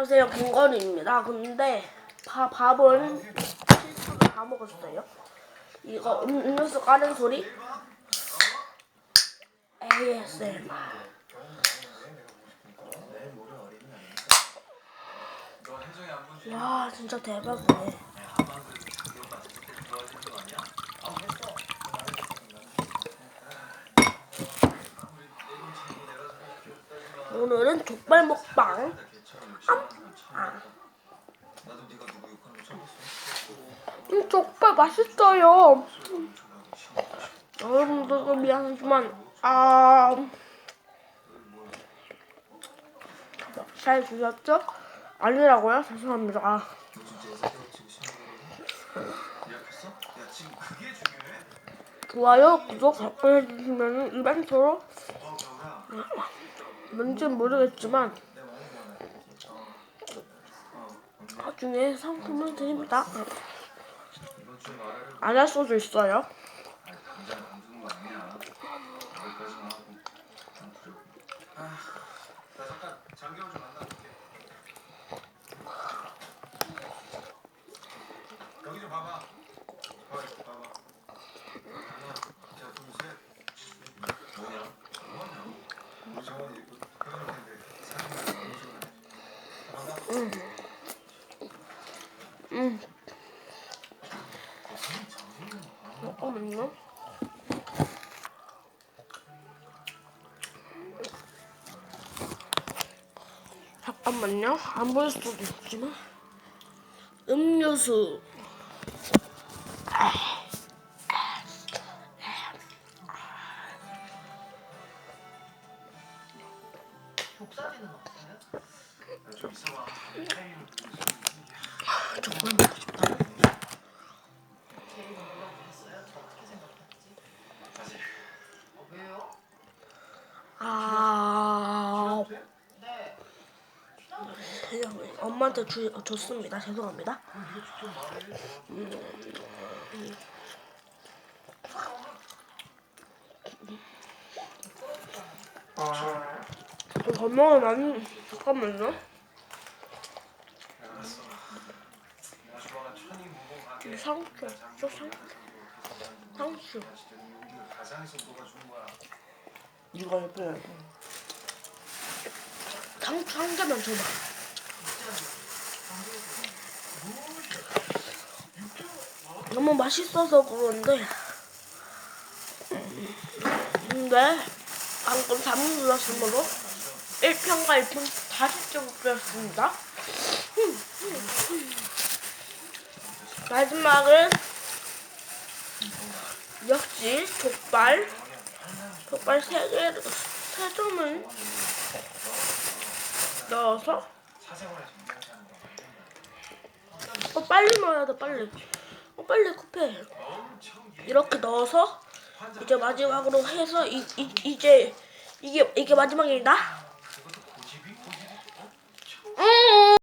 안녕하세요 김건희입니다. 근데 바, 밥은 실수로 다 먹었어요. 이거 음, 음료수 까는 소리 ASMR 와 진짜 대박이네. 오늘은 족발 먹방. 아. 음, 족발 맛있어요. 여러분들도 미안하지만 아. 잘 드셨죠? 아니라고요? 죄송합니다. 아. 좋아요, 구독, 댓글 해주시면 이벤트로 뭔지는 모르겠지만 나중에 상품을 드립니다. 안할 수도 있어요. 여기 좀 봐봐. 봐봐, 이거 봐봐. 하나, 자, 둘, 셋. 뭐냐? 뭐냐? 우리 정원이 이거 해줄 텐데 사진을 너무 좋아해. 음. 잠깐만요. 잠깐만요. 안 보일 수도 있지만 음료수. 복사지는 없어요? 좀 있어봐. 정말 먹고 싶다. 제일 물어보셨어요? 저 어떻게 생각하는지? 다시. 어, 왜요? 아, 네. 그냥 엄마한테 주, 줬습니다. 죄송합니다. 저 건강을 많이 잠깐만요. 상추, 저 상추, 상추. 이거 예뻐요. 상추 한 개만 줘봐. 너무 맛있어서 그런데. 근데 방금 잘못 눌렀으므로 1편과 1편 다시 찍었습니다. 마지막은 역시 족발 족발 세 개, 세 점을 넣어서. 어 빨리 넣어야 돼 빨리 어 빨리 급해 이렇게 넣어서 이제 마지막으로 해서 이, 이, 이제 이게 이게 마지막이다